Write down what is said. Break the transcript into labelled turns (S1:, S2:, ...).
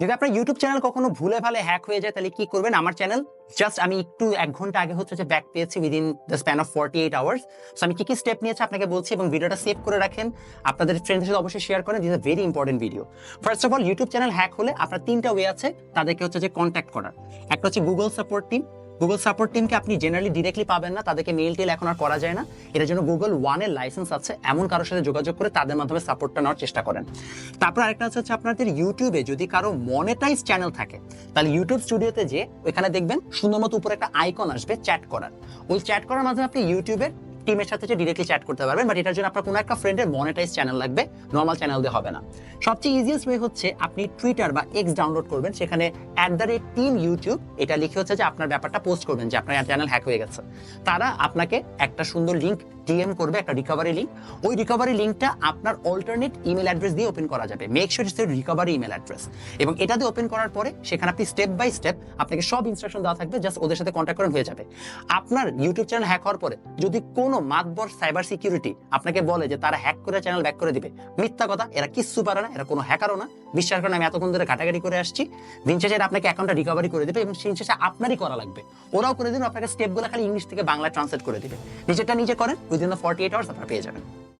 S1: যদি আপনার YouTube channel কখনো ভুলে ভালে হ্যাক হয়ে যায়, তাহলে কি করবেন? আমার চ্যানেল জাস্ট আমি একটু এক ঘণ্টা আগে হচ্ছে যে ব্যাক পেয়েছি within the span of forty eight hours so আমি কী কী স্টেপ নিয়েছি আপনাকে বলছি এবং ভিডিওটা সেভ করে রাখেন। আপনাদের ফ্রেন্ডের সাথে অবশ্যই শেয়ার করেন। This a very important video first of all YouTube channel hack হলে আপনার তিনটা ওয়ে আছে তাদেরকে হচ্ছে যে কন্ট্যাক্ট করার। একটা হচ্ছে Google support team Google support টিমকে আপনি জেনারেলি ডিরেক্টলি পাবেন না, তাদেরকে মেল টেল এখন আর করা যায় না। এটার জন্য গুগল ওয়ানের লাইসেন্স আছে, এমন কারোর সাথে যোগাযোগ করে তাদের মাধ্যমে সাপোর্টটা নেওয়ার চেষ্টা করেন। তারপর আরেকটা হচ্ছে আপনাদের ইউটিউবে যদি কারও মনেটাইজ চ্যানেল থাকে, তাহলে ইউটিউব স্টুডিওতে যে, ওইখানে দেখবেন সুন্দর মতো উপরে একটা আইকন আসবে চ্যাট করার। ওই চ্যাট করার মাধ্যমে আপনি ইউটিউবের টিমের সাথে ডিরেক্টলি চ্যাট করতে পারবেন বাট এটার জন্য আপনার কোনো একটা ফ্রেন্ডের মনিটাইজ চ্যানেল লাগবে নর্মাল চ্যানেল দিয়ে হবে না। সবচেয়ে ইজিয়েস্ট ওয়ে হচ্ছে আপনি টুইটার বা এক্স ডাউনলোড করবেন, সেখানে at the rate team YouTube এটা লিখে হচ্ছে যে আপনার ব্যাপারটা পোস্ট করবেন যে আপনার চ্যানেল হ্যাক হয়ে গেছে। তারা আপনাকে একটা সুন্দর লিঙ্ক ডিএম করবে একটা রিকভারি লিঙ্ক ওই রিকভারি লিঙ্কটা আপনার অল্টারনেট ইমেল অ্যাড্রেস দিয়ে ওপেন করা যাবে। Make sure it's recovery email address এবং এটা দিয়ে ওপেন করার পরে সেখানে আপনি স্টেপ বাই স্টেপ আপনাকে সব ইনস্ট্রাকশন দেওয়া থাকবে জাস্ট ওদের সাথে কন্ট্যাক্ট করেন হয়ে যাবে। আপনার ইউটিউব চ্যানেল হ্যাক হওয়ার পরে যদি কোনো মাতবর সাইবার সিকিউরিটি আপনাকে বলে যে তারা হ্যাক করে চ্যানেল ব্যাক করে দিবে, মিথ্যা কথা, এরা কিচ্ছু পারে না, এরা কোনো হ্যাকারও না। বিশ্বাস করেন, আমি এতক্ষণ ধরে ঘাটাঘাটি করে আসছি। দিন শেষে আপনাকে অ্যাকাউন্টটা রিকভারি করে দেবে এবং দিন শেষে আপনারই করা লাগবে। ওরাও করে দেবে, আপনাকে স্টেপগুলো খালি ইংলিশ থেকে বাংলা ট্রান্সলেট করে দিবে। নিজেরটা নিজে করেন within the forty eight hours আপনারা পেয়ে যাবেন